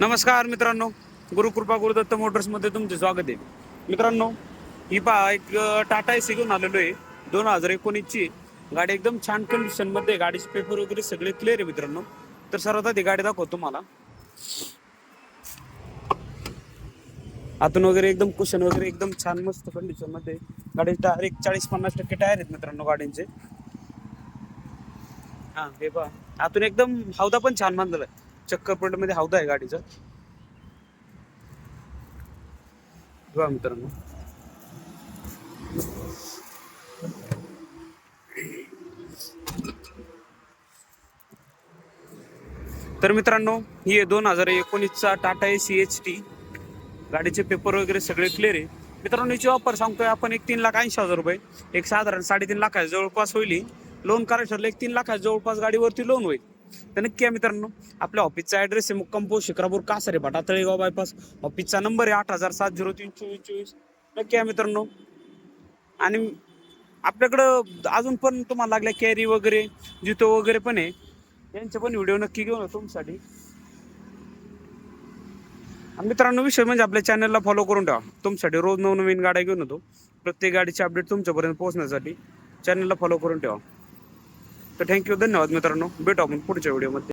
नमस्कार मित्रांनो. गुरुकृपा गुरुदत्त मोटर्समध्ये तुमचे स्वागत आहे. मित्रांनो ही पहा एक टाटा एसी घेऊन आलेलो आहे. दोन हजार एकोणीसची. गाडी एकदम छान कंडिशनमध्ये गाडीचे पेपर वगैरे सगळे क्लिअर आहे मित्रांनो. तर सर्वात आधी गाडी दाखवतो तुम्हाला. आतून वगैरे एकदम कुशन वगैरे एकदम छान मस्त कंडिशनमध्ये गाडीचे टायर एक चाळीस पन्नास टक्के टायर आहेत मित्रांनो गाडींचे हा हे पहा. आतून एकदम हौदा पण छान बांधलेला आहे. चक्करमध्ये हौदा आहे गाडीचा. बघा मित्रांनो. तर मित्रांनो ही आहे दोन हजार एकोणीसचा Tata A C H T गाडीचे पेपर वगैरे सगळे क्लिअर आहे. मित्रांनो याची ऑफर सांगतोय आपण एक तीन लाख ऐंशी हजार रुपये. एक साधारण साडेतीन लाखाच्या जवळपास होईल लोन करायचं ठरलं एक तीन लाखाच्या जवळपास गाडीवरती लोन होईल. तर नक्की आहे मित्रांनो आपल्या ऑफिसचा ऍड्रेस आहे मुक्कामपूर पोस्ट शिक्रापूर कासारे भाटा तळेगाव बायपास ऑफिसचा नंबर आहे आठ हजार सात झिरो तीन चोवीस चोवीस. नक्की आहे मित्रांनो. आणि आपल्याकडं अजून पण तुम्हाला लागल्या कॅरी वगैरे जुतो वगैरे पण आहे. यांचे पण व्हिडिओ नक्की घेऊन तुमच्यासाठी. मित्रांनो विषय म्हणजे आपल्या चॅनलला फॉलो करून ठेवा. तुमच्यासाठी रोज नवनवीन गाड्या घेऊन येतो. प्रत्येक गाडीची अपडेट तुमच्यापर्यंत पोहोचण्यासाठी चॅनलला फॉलो करून ठेवा. तर थँक्यू धन्यवाद मित्रांनो. भेटू आपण पुढच्या व्हिडिओमध्ये